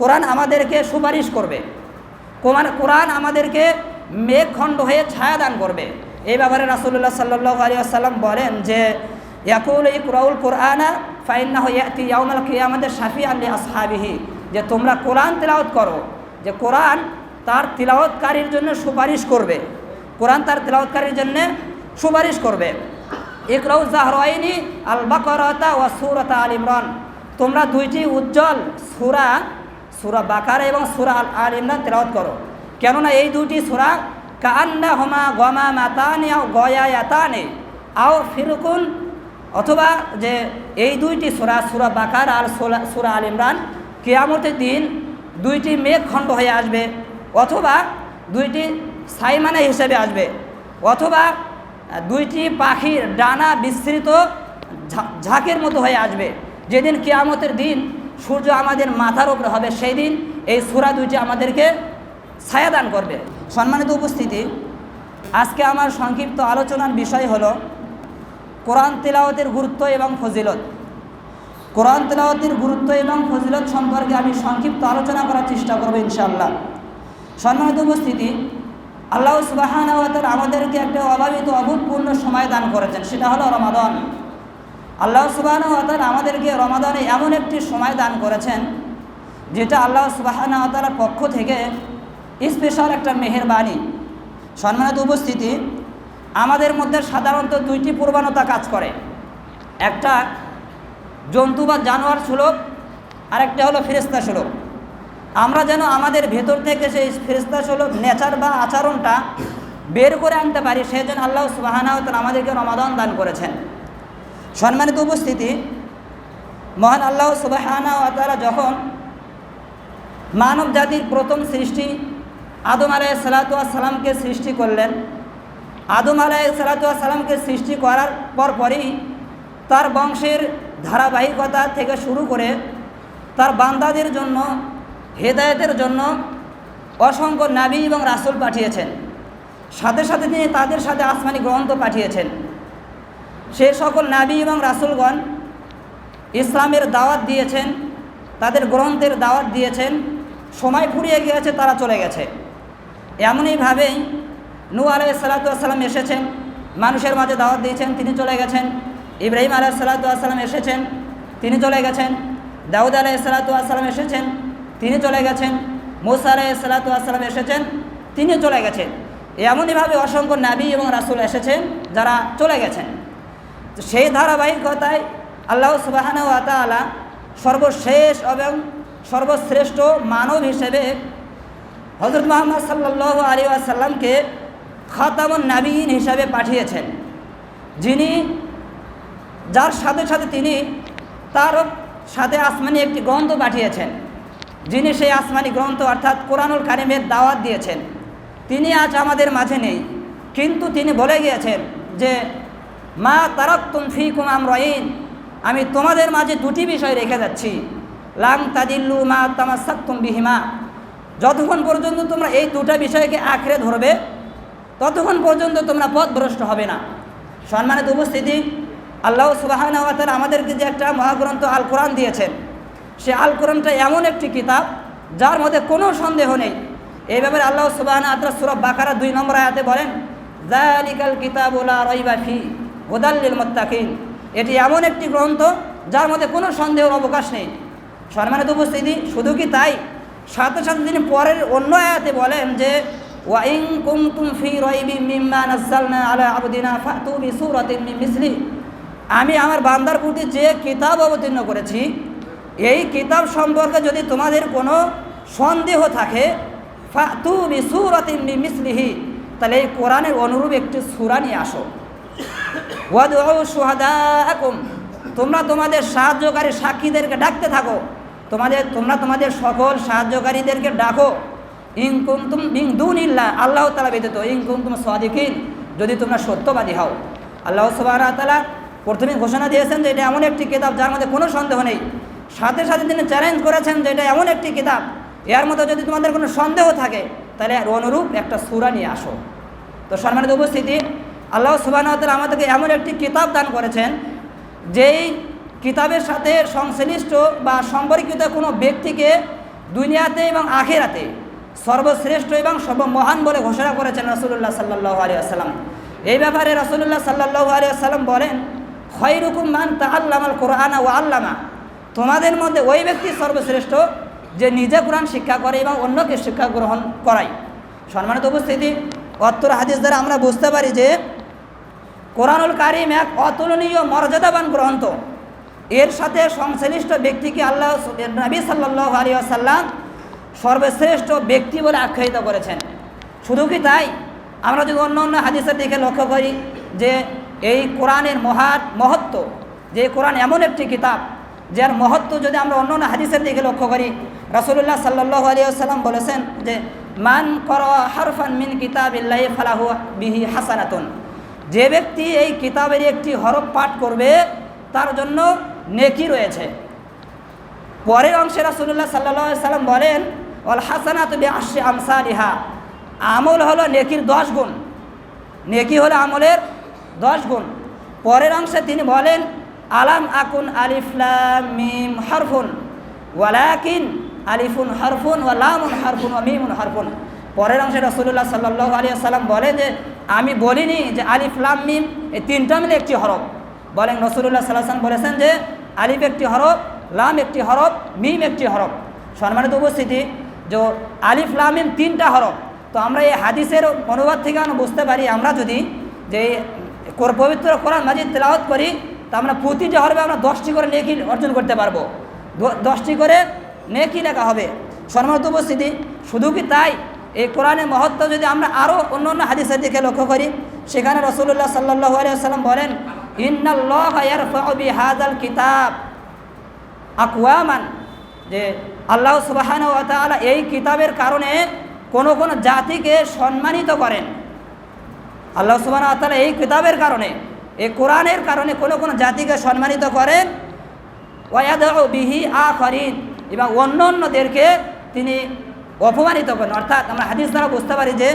কোরআন আমাদেরকে সুপারিশ করবে। কোরআন কোরআন আমাদেরকে মেঘখণ্ড হয়ে ছায়া দান করবে। এই ব্যাপারে রাসুল্লাহ সাল্লাহ আলী আসাল্লাম বলেন যে, ইয়াকুল এই কুরাউল কোরআনা ফাইন্না ইয়াতি ইয়াউমাল কিয়ামাদের শাফি আলী আসহাবিহি যে তোমরা কোরআন তেলাওয়াত করো, যে কোরআন তার তিলাওয়াতকারীর জন্য সুপারিশ করবে। কোরআন তার তিলাওয়াতকারীর জন্য সুপারিশ করবে। ইকরাউ জাহরাইনি আল বাকরতা ওয়া সুরতা আল ইমরান। তোমরা দুইটি উজ্জ্বল সূরা সূরা বাকারা এবং সূরা আল আল ইমরান তেলাওয়াত করো। কেননা এই দুটি সূরা কান্না হমা গমা মাতানি আও গয়ায়াতানি আও ফিরকুন অথবা যে এই দুইটি সূরা সূরা বাকার আর সূরা- আল ইমরান কেয়ামতের দিন দুইটি মেঘখণ্ড হয়ে আসবে অথবা দুইটি সাইমানা হিসেবে আসবে অথবা দুইটি পাখির ডানা বিস্তৃত ঝাঁকের মতো হয়ে আসবে। যেদিন কেয়ামতের দিন সূর্য আমাদের মাথার উপরে হবে সেই দিন এই সুরা দুইটি আমাদেরকে ছায়া দান করবে। সম্মানিত উপস্থিতি, আজকে আমার সংক্ষিপ্ত আলোচনার বিষয় হলো কোরআন তেলাওয়াতের গুরুত্ব এবং ফজিলত। কোরআন তেলাওয়াতের গুরুত্ব এবং ফজিলত সম্পর্কে আমি সংক্ষিপ্ত আলোচনা করার চেষ্টা করব ইনশাআল্লাহ। সম্মানিত উপস্থিতি, আল্লাহ সুবাহান আমাদেরকে একটা অভাবিত, অভূতপূর্ণ সময় দান করেছেন, সেটা হলো রমাদন। আল্লাহ সুবাহান আমাদেরকে রমাদানে এমন একটি সময় দান করেছেন, যেটা আল্লাহ সুবাহান তালার পক্ষ থেকে স্পেশাল একটা মেহেরবানি, সম্মানিত উপস্থিতি, আমাদের মধ্যে সাধারণত দুইটি পূর্বানতা কাজ করে। একটা জন্তু বা জানোয়ার সুলভ, আরেকটা হলো ফেরেস্তা সুলভ। আমরা যেন আমাদের ভেতর থেকে সেই ফেরেস্তা সুলভ নেচার বা আচরণটা বের করে আনতে পারি সেই জন্য আল্লাহ সুবাহানাও আমাদেরকে রমাদান দান করেছেন। সম্মানিত উপস্থিতি, মহান আল্লাহ সুবাহানা ও তারা যখন মানব জাতির প্রথম সৃষ্টি আদম আলাহ সালাতামকে সৃষ্টি করলেন, আদম আলাহ সালাতামকে সৃষ্টি করার পরপরই তার বংশের ধারাবাহিকতা থেকে শুরু করে তার বান্দাদের জন্য, হেদায়েতের জন্য অসংখ্য নাবি এবং রাসুল পাঠিয়েছেন। সাথে সাথে তিনি তাদের সাথে আসমানি গ্রন্থ পাঠিয়েছেন। সে সকল নাবি এবং রাসুলগণ ইসলামের দাওয়াত দিয়েছেন, তাদের গ্রন্থের দাওয়াত দিয়েছেন, সময় ফুরিয়ে গিয়েছে, তারা চলে গেছে। এমনইভাবেই নু আলাই সালাতাম এসেছেন, মানুষের মাঝে দাওয়াত দিয়েছেন, তিনি চলে গেছেন। ইব্রাহিম আলাহ সালাতাম এসেছেন, তিনি চলে গেছেন। দাউদ আলাহ সালাতাম এসেছেন, তিনি চলে গেছেন। মুসা আলাহ সালাতাম এসেছেন, তিনি চলে গেছেন। এমনইভাবে অসংখ্য নাবি এবং রাসুল এসেছেন, যারা চলে গেছেন। তো সেই ধারাবাহিকতায় আল্লাহ সুবাহানা তালা সর্বশেষ এবং সর্বশ্রেষ্ঠ মানব হিসেবে হজরত মোহাম্মদ সাল্লাহ আলী আসাল্লামকে খাতামুন নাবিন হিসাবে পাঠিয়েছেন। যিনি, যার সাথে সাথে তিনি তার সাথে আসমানি একটি গ্রন্থ পাঠিয়েছেন। যিনি সেই আসমানি গ্রন্থ অর্থাৎ কোরআনুল কারিমের দাওয়াত দিয়েছেন। তিনি আজ আমাদের মাঝে নেই। কিন্তু তিনি বলে গিয়েছেন যে মা তারক তুম ফি কুমাম রহিন আমি তোমাদের মাঝে দুটি বিষয় রেখে যাচ্ছি। লাং তাদিল্লু মা তামাসাক তুম বিহিমা। যতক্ষণ পর্যন্ত তোমরা এই দুটা বিষয়কে আঁকড়ে ধরবে, ততক্ষণ পর্যন্ত তোমরা পথভ্রষ্ট হবে না। সম্মানিত উপস্থিতি, আল্লাহ সুবাহান আমাদেরকে যে একটা মহাগ্রন্থ আল কোরআন দিয়েছেন, সে আল কোরআনটা এমন একটি কিতাব, যার মধ্যে কোনো সন্দেহ নেই। এই ব্যাপারে আল্লাহ সুবাহান আতরা সুরব বাকারা দুই নম্বর আয়াতে বলেন জালিকাল কিতাবুল্লাহ রইবাফি হুদাল্লিল মোত্তাকিন। এটি এমন একটি গ্রন্থ যার মধ্যে কোনো সন্দেহের অবকাশ নেই। সম্মানিত উপস্থিতি, শুধু কি তাই? সাথে সাথে তিনি পরের অন্য আয়াতে বলেন যে ওয়াইং কুমতুম ফি রইবি মিম্মা নাজ্জালনা আবদিনা ফাতু মিন মিসলি। আমি আমার বান্দার প্রতি যে কিতাব অবতীর্ণ করেছি, এই কিতাব সম্পর্কে যদি তোমাদের কোনো সন্দেহ থাকে, ফাতু মিন মিসলিহি, তাহলে এই কোরআনের অনুরূপ একটি সূরা নিয়ে আসো। শুহাদাকুম তোমরা তোমাদের সাহায্যকারী সাক্ষীদেরকে ডাকতে থাকো। তোমাদের, তোমরা তোমাদের সকল সাহায্যকারীদেরকে ডাকো। ইং কুমতুম বিং দুনিল্লাহ, আল্লাহ তালা ব্যতীত ইং কুমতুম সাদিকিন, যদি তোমরা সত্যবাদী হও। আল্লাহ সুবাহ তালা প্রথমে ঘোষণা দিয়েছেন যে এটা এমন একটি কিতাব যার মধ্যে কোনো সন্দেহ নেই। সাথে সাথে তিনি চ্যালেঞ্জ করেছেন যে এটা এমন একটি কিতাব। এর মতো যদি তোমাদের কোনো সন্দেহ থাকে, তাহলে অনুরূপ একটা সুরা নিয়ে আসো। তো সম্মানিত উপস্থিতি আল্লাহ সুবাহ আমাদেরকে এমন একটি কিতাব দান করেছেন, যেই কিতাবের সাথে সংশ্লিষ্ট বা সম্পর্কিত কোনো ব্যক্তিকে দুনিয়াতে এবং আখেরাতে সর্বশ্রেষ্ঠ এবং সর্বমহান বলে ঘোষণা করেছেন রসুল্লাহ সাল্লাহ আলিয়াল্লাম এই ব্যাপারে রসুল্লাহ সাল্লাহ আলিয়াল্লাম বলেন খয়রুকুম মান তাল্লামাল কোরআনা ও আল্লামা। তোমাদের মধ্যে ওই ব্যক্তি সর্বশ্রেষ্ঠ যে নিজে কোরআন শিক্ষা করে এবং অন্যকে শিক্ষা গ্রহণ করায়। সম্মানিত উপস্থিতি, অত্তর হাদিস দ্বারা আমরা বুঝতে পারি যে কোরআনুল কারিম এক অতুলনীয় মর্যাদাবান গ্রন্থ। এর সাথে সংশ্লিষ্ট ব্যক্তিকে আল্লাহ নবী সাল্লাহ আলী আসাল্লাম সর্বশ্রেষ্ঠ ব্যক্তি বলে আখ্যায়িত করেছেন। শুধু কি তাই? আমরা যদি অন্য অন্য হাদিসের দিকে লক্ষ্য করি যে এই কোরআনের মহান মহত্ব, যে কোরআন এমন একটি কিতাব, যার মহত্ব যদি আমরা অন্য অন্য হাদিসের দিকে লক্ষ্য করি রসুল্লাহ সাল্লাহ আলী আসাল্লাম বলেছেন যে, মান কর হারফান মিন কিতাব ইল্লাহ ফালাহু বিহি হাসানাতুন। যে ব্যক্তি এই কিতাবের একটি হরফ পাঠ করবে, তার জন্য নেকি রয়েছে। পরের অংশে রাসুল্লাহ সাল্লা সাল্লাম বলেন অল হাসানাত বি আশি আমসারিহা আমল হলো নেকির দশ গুণ। নেকি হলো আমলের দশ গুণ। পরের অংশে তিনি বলেন, আলাম আকুন আলিফলাম মিম হরফুন, ওয়ালাকিন আলিফুন হরফুন, ওয়া লামুন হরফুন, ওয়া মিমুন হরফুন। পরের অংশে রসুল্লাহ সাল্লাহ আলী সাল্লাম বলেন যে আমি বলিনি যে আলিফ লাম মিম, এই তিনটা মিলে একটি হরফ। বলেন রসুল্লাহ সাল্লাম বলেছেন যে আলিফ একটি হরফ, লাম একটি হরফ, মিম একটি হরফ। সম্মানিত উপস্থিতি, যে আলিফ, লাম, মিম তিনটা হরফ। তো আমরা এই হাদিসের অনুবাদ থেকে আমরা বুঝতে পারি, আমরা যদি যে পবিত্র কোরআন মাজিদ তেলাওয়াত করি, তা আমরা প্রতিটি হরফে আমরা দশটি করে নেকি অর্জন করতে পারব। দশটি করে নেকি লেখা হবে। সম্মানিত উপস্থিতি, শুধু কি তাই? এই কোরআনের মহত্ব যদি আমরা আরও অন্য অন্য হাদিসের দিকে লক্ষ্য করি, সেখানে রসুল্লাহ সাল্লাহ আলিয়াল্লাম বলেন, ইন্নাল্লাহ ইয়ারফাউ বিহাযাল কিতাব। আকওয়ামান, যে আল্লাহ সুবাহান এই কিতাবের কারণে কোনো কোনো জাতিকে সম্মানিত করেন। আল্লাহ সুবাহ তাআলা এই কিতাবের কারণে, এই কোরআনের কারণে কোনো কোনো জাতিকে সম্মানিত করেন। ওয়াদাউ বিহি আখরিন, এবং অন্য অন্যদেরকে তিনি অপমানিত করেন। অর্থাৎ আমরা হাদিস দ্বারা বুঝতে পারি যে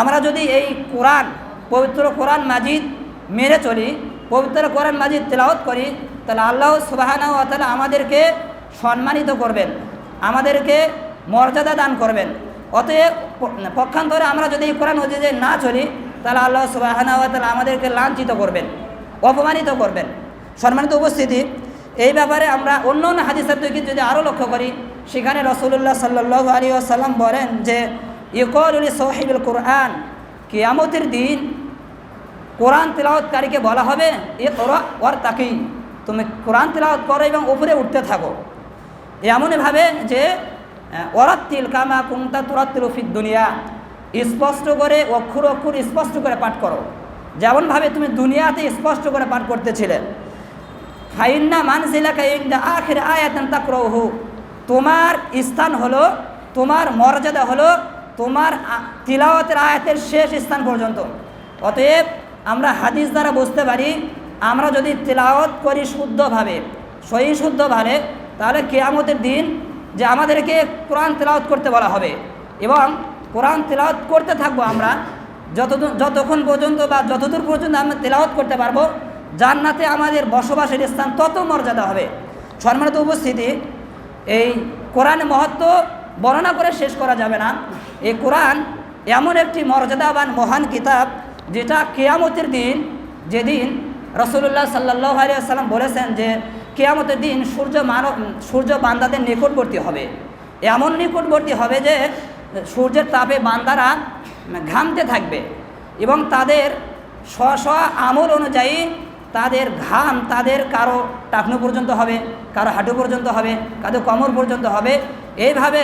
আমরা যদি এই কোরআন, পবিত্র কোরআন মাজিদ মেনে চলি, পবিত্র কোরআন মাজিদ তেলাওয়াত করি, তাহলে আল্লাহ সুবাহানা তাহলে আমাদেরকে সম্মানিত করবেন, আমাদেরকে মর্যাদা দান করবেন। অতএব পক্ষান্তরে আমরা যদি এই কোরআন অনুযায়ী না চলি, তাহলে আল্লাহ সুবাহানা তাহলে আমাদেরকে লাঞ্ছিত করবেন, অপমানিত করবেন। সম্মানিত উপস্থিতি, এই ব্যাপারে আমরা অন্য অন্য হাদিসের দিকে যদি আরও লক্ষ্য করি সেখানে রসুল্লাহ সাল্লাহ আলী আসাল্লাম বলেন যে ইকরুল সোহিবুল কোরআন, কিয়ামতের দিন কোরআন তেলাওয়াতকারীকে বলা হবে এ ওর তাকেই তুমি কোরআন তেলাওয়াত করো এবং উপরে উঠতে থাকো। এমনভাবে যে ওরাত্তিল কামা কুমতা তুরাত্তিল ফিদ দুনিয়া, স্পষ্ট করে, অক্ষর অক্ষর স্পষ্ট করে পাঠ করো। যেমনভাবে তুমি দুনিয়াতে স্পষ্ট করে পাঠ করতেছিলে। ফাইন্না মানজিলাকা ইনদা আখির আয়াতান তাকরাহু তোমার স্থান হলো, তোমার মর্যাদা হলো, তোমার তিলাওয়াতের আয়াতের শেষ স্থান পর্যন্ত। অতএব আমরা হাদিস দ্বারা বুঝতে পারি, আমরা যদি তিলাওয়াত করি শুদ্ধভাবে, সহি শুদ্ধভাবে, তাহলে কেয়ামতের দিন যে আমাদেরকে কোরআন তেলাওয়াত করতে বলা হবে এবং কোরআন তেলাওয়াত করতে থাকব আমরা, যতদূর, যতক্ষণ পর্যন্ত বা যতদূর পর্যন্ত আমরা তেলাওয়াত করতে পারব, জান্নাতে আমাদের বসবাসের স্থান তত মর্যাদা হবে। সম্মানিত উপস্থিতি এই কোরআন মহত্ব বর্ণনা করে শেষ করা যাবে না। এই কোরআন এমন একটি মর্যাদাবান, মহান কিতাব যেটা কেয়ামতের দিন, যেদিন রসুল্লাহ সাল্লাহ আলিয়াল্লাম বলেছেন যে কেয়ামতের দিন সূর্য মানব, সূর্য বান্দাদের নিকটবর্তী হবে। এমন নিকটবর্তী হবে যে সূর্যের তাপে বান্দারা ঘামতে থাকবে এবং তাদের স্ব স্ব আমল অনুযায়ী তাদের ঘাম তাদের কারও টাকনো পর্যন্ত হবে, কারও হাঁটু পর্যন্ত হবে, কারও কোমর পর্যন্ত হবে। এইভাবে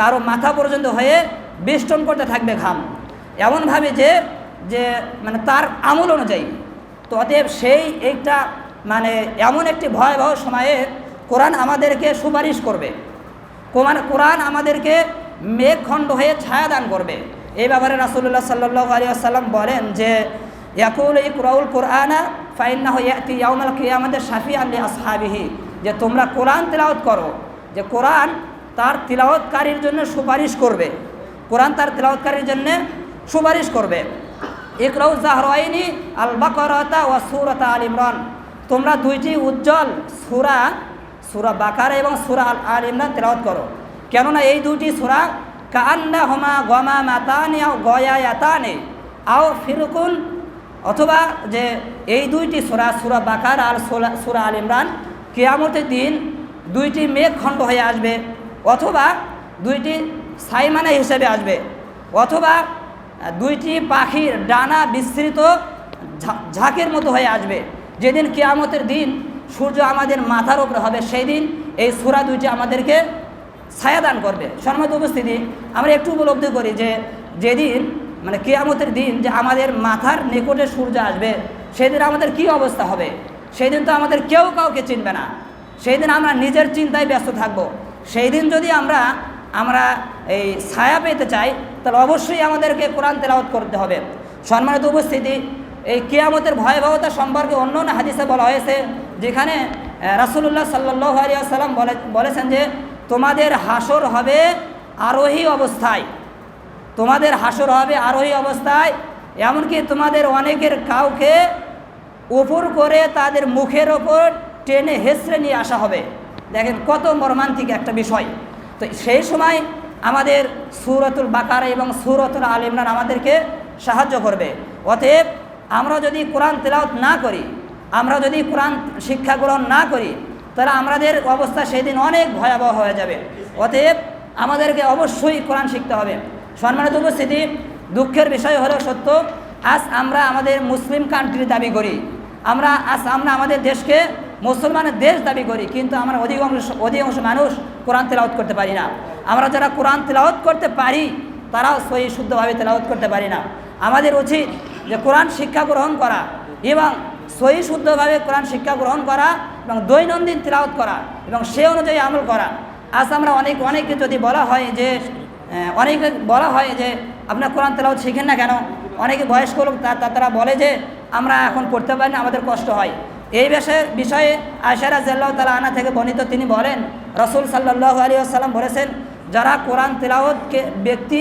কারও মাথা পর্যন্ত হয়ে বেষ্টন করতে থাকবে ঘাম। এমনভাবে যে যে মানে তার আমল অনুযায়ী। তো অতএব সেই এইটা মানে এমন একটি ভয়াবহ সময়ে কোরআন আমাদেরকে সুপারিশ করবে। কোরআন কোরআন আমাদেরকে মেঘখণ্ড হয়ে ছায়া দান করবে। এই ব্যাপারে রাসুল্লাহ সাল্লাহ আলী আসাল্লাম বলেন যে, ইয়াকুল ইকরাউল কোরআনা ফাইন্না ইয়াতি ইয়াউমাল কিয়ামাতের শাফি আল্লি আসহাবিহি যে তোমরা কোরআন তিলাওয়াত করো, যে কোরআন তার তিলাওয়াতকারীর জন্য সুপারিশ করবে। কোরআন তার তিলাওয়াতকারীর জন্য সুপারিশ করবে। ইকরাউ জাহরাইনি আল বাকরাতা ওয়া সুরতা আল ইমরান তোমরা দুইটি উজ্জ্বল সুরা, সূরা বাকারা এবং সূরা আল ইমরান তেলাওয়াত করো। কেননা এই দুটি সুরা কান্না হমা গমা মাতানি আও গয়া আও ফিরকুন অথবা যে এই দুইটি সুরা সুরা বাকার আর সোলা- সুরা আল ইমরান, কেয়ামতের দিন দুইটি মেঘ খণ্ড হয়ে আসবে, অথবা দুইটি সাইমানা হিসেবে আসবে, অথবা দুইটি পাখির ডানা বিস্তৃত ঝাঁকের মতো হয়ে আসবে। যেদিন কেয়ামতের দিন সূর্য আমাদের মাথার ওপরে হবে, সেই দিন এই সুরা দুইটি আমাদেরকে ছায়াদান করবে। সম্মত উপস্থিতি আমরা একটু উপলব্ধি করি যে যেদিন মানে কেয়ামতের দিন যে আমাদের মাথার নিকটে সূর্য আসবে, সেদিন আমাদের কি অবস্থা হবে? সেই দিন তো আমাদের কেউ কাউকে চিনবে না। সেই দিন আমরা নিজের চিন্তায় ব্যস্ত থাকব। সেই দিন যদি আমরা আমরা এই ছায়া পেতে চাই, তাহলে অবশ্যই আমাদেরকে কোরআন তেলাওয়াত করতে হবে। সম্মানিত উপস্থিতি, এই কেয়ামতের ভয়াবহতা সম্পর্কে অন্য অন্য হাদিসে বলা হয়েছে, যেখানে রাসুল্লাহ সাল্লাহ আলিয়াল্লাম বলে, বলেছেন যে, তোমাদের হাসর হবে আরোহী অবস্থায়। তোমাদের হাসর হবে আরোহী অবস্থায়। এমনকি তোমাদের অনেকের কাউকে উপর করে তাদের মুখের ওপর টেনে হেসড়ে নিয়ে আসা হবে। দেখেন কত মর্মান্তিক একটা বিষয়। তো সেই সময় আমাদের সুরতুল বাকারা এবং সুরতুল আল ইমরান আমাদেরকে সাহায্য করবে। অতএব আমরা যদি কোরআন তেলাওত না করি, আমরা যদি কোরআন শিক্ষা গ্রহণ না করি, তাহলে আমাদের অবস্থা সেদিন অনেক ভয়াবহ হয়ে যাবে। অতএব আমাদেরকে অবশ্যই কোরআন শিখতে হবে। সম্মানিত উপস্থিতি, দুঃখের বিষয় হলো সত্য, আজ আমরা আমাদের মুসলিম কান্ট্রি দাবি করি। আমরা, আজ আমরা আমাদের দেশকে মুসলমানের দেশ দাবি করি, কিন্তু আমরা অধিকাংশ অধিকাংশ মানুষ কোরআন তেলাওত করতে পারি না। আমরা যারা কোরআন তেলাওত করতে পারি, তারাও সহি, শুদ্ধভাবে তেলাওত করতে পারি না। আমাদের উচিত যে কোরআন শিক্ষা গ্রহণ করা এবং সহি, শুদ্ধভাবে কোরআন শিক্ষা গ্রহণ করা এবং দৈনন্দিন তেলাওত করা এবং সে অনুযায়ী আমল করা। আজ আমরা অনেক, অনেকে যদি বলা হয় যে অনেকে বলা হয় যে, আপনার কোরআন তেলাওত শিখেন না কেন? অনেকে বয়স্ক লোক তারা বলে যে, আমরা এখন পড়তে পারি না, আমাদের কষ্ট হয়। এই বিষয়ে বিষয়ে আয়সারা জাল্লাহ তালা আনা থেকে বর্ণিত তিনি বলেন, রসুল সাল্লাহ আলী আসাল্লাম বলেছেন, যারা কোরআন তেলাওতকে ব্যক্তি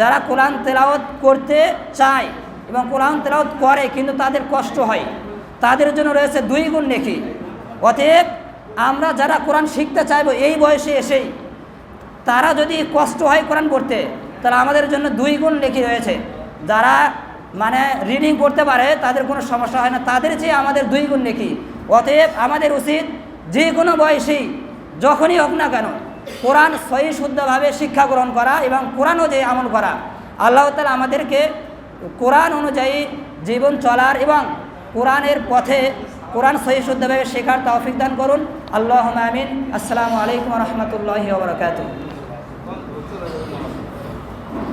যারা কোরআন তেলাওত করতে চায় এবং কোরআন তেলাওত করে, কিন্তু তাদের কষ্ট হয়, তাদের জন্য রয়েছে দুই গুণ নেকি। অতএব, আমরা যারা কোরআন শিখতে চাইব, এই বয়সে এসেই তারা যদি কষ্ট হয় কোরআন পড়তে, তাহলে আমাদের জন্য দুই গুণ লেখি রয়েছে যারা মানে রিডিং করতে পারে, তাদের কোনো সমস্যা হয় না। তাদের চেয়ে আমাদের দুই গুণ লেখি। অতএব আমাদের উচিত যে কোনো বয়সেই, যখনই হোক না কেন, কোরআন সহি শুদ্ধভাবে শিক্ষা গ্রহণ করা এবং কোরআন যে আমল করা। আল্লাহ তালা আমাদেরকে কোরআন অনুযায়ী জীবন চলার এবং কোরআনের পথে কোরআন সহি শুদ্ধভাবে শেখার তৌফিক দান করুন। আল্লাহ আমিন। আসসালামু আলাইকুম রহমতুল্লাহি ওবরাকাতুহ